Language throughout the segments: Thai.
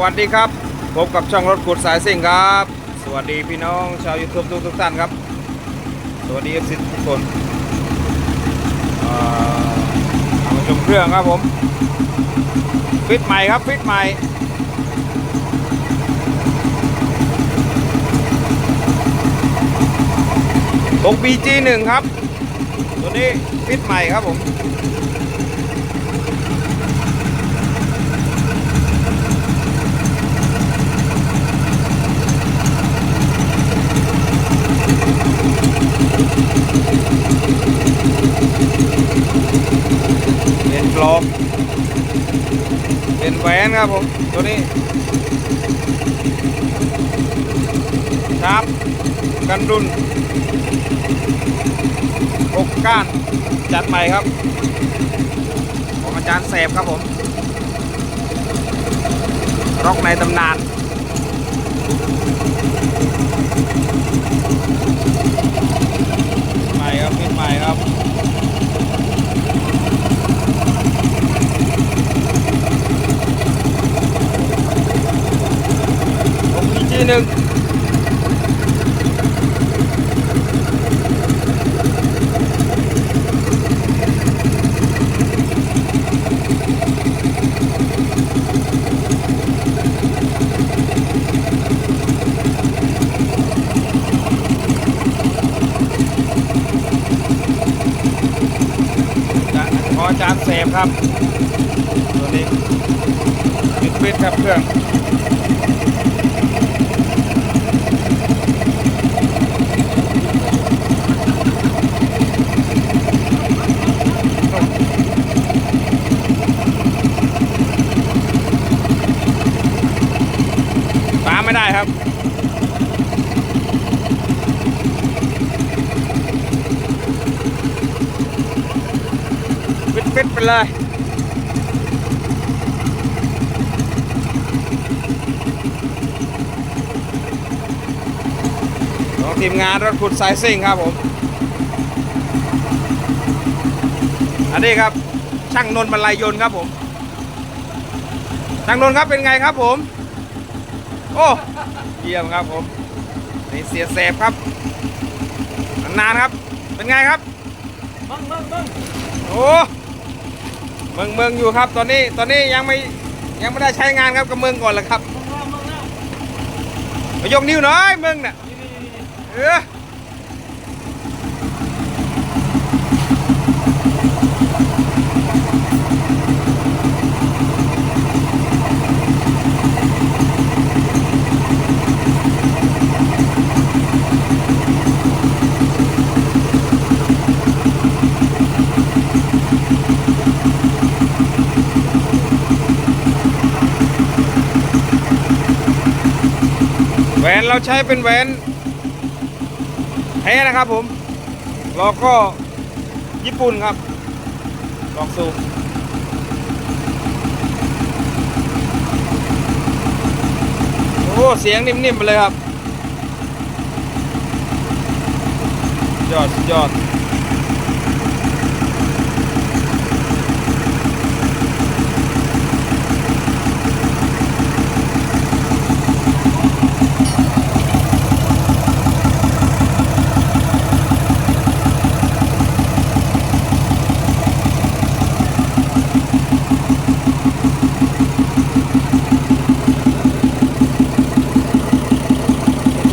วัสดีครับพบกับช่องรถกุดสายสิ่งครับ สวัสดีพี่น้องชาวยูทูบทุกทุกท่านครับ สวัสดีเอฟซีทุกคนเอ่อมาชมเครื่องครับผม ฟิตใหม่ครับฟิตใหม่ตก BG1 ครับ ตัวนี้ฟิตใหม่ครับผม เป็นกรอบเป็นแหวนครับผม ตัวนี้ชาร์ปกันรุนอกก้าน จัดใหม่ครับ ของอาจารย์แสบครับผมร็อกในตำนานใหม่ครับพิมพ์ใหม่ครับ ผมอีกที หนึ่งจากขอจารย์เสพครับ ตัวนี้ปิดปิดครับเครื่อง ปาไม่ได้ ครับ ฟิตฟิตไปเลยของทีมงานรถขุดสายซิ่งครับผม อันนี้ครับช่างนนท์บรรลัยยนต์ครับผมช่างนนท์ครับเป็นไงครับผม โอ้เยี่ยมครับผมนี่เสียเสพครับนานๆครับ เป็นไงครับมึงมึงมึงโอ้เมืองเมืองอยู่ครับตอนนี้ตอนนี้ยังไม่ยังไม่ได้ใช้งานครับกับเมืองก่อนแหละครับมึงแล้วมึงแล้วมายกนิ้วหน่อยเมืองน่ะนี่นี่นี่เออ แหวนเราใช้เป็นแหวนแท้นะครับผมแล้วก็ญี่ปุ่นครับ ลองสูบโอ้เสียงนิ่มๆไปเลยครับ ยอดยอด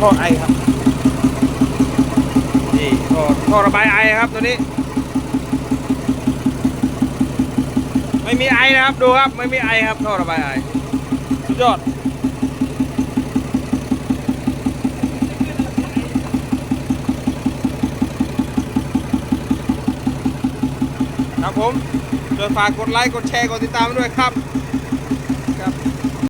ท่อไอครับ นี่ท่อท่อระบายไอครับตัวนี้ ไม่มีไอนะครับดูครับ ไม่มีไอครับท่อระบายไอสุดยอดครับผมช่วยฝากกดไลค์ กดแชร์ กดติดตามด้วยครับ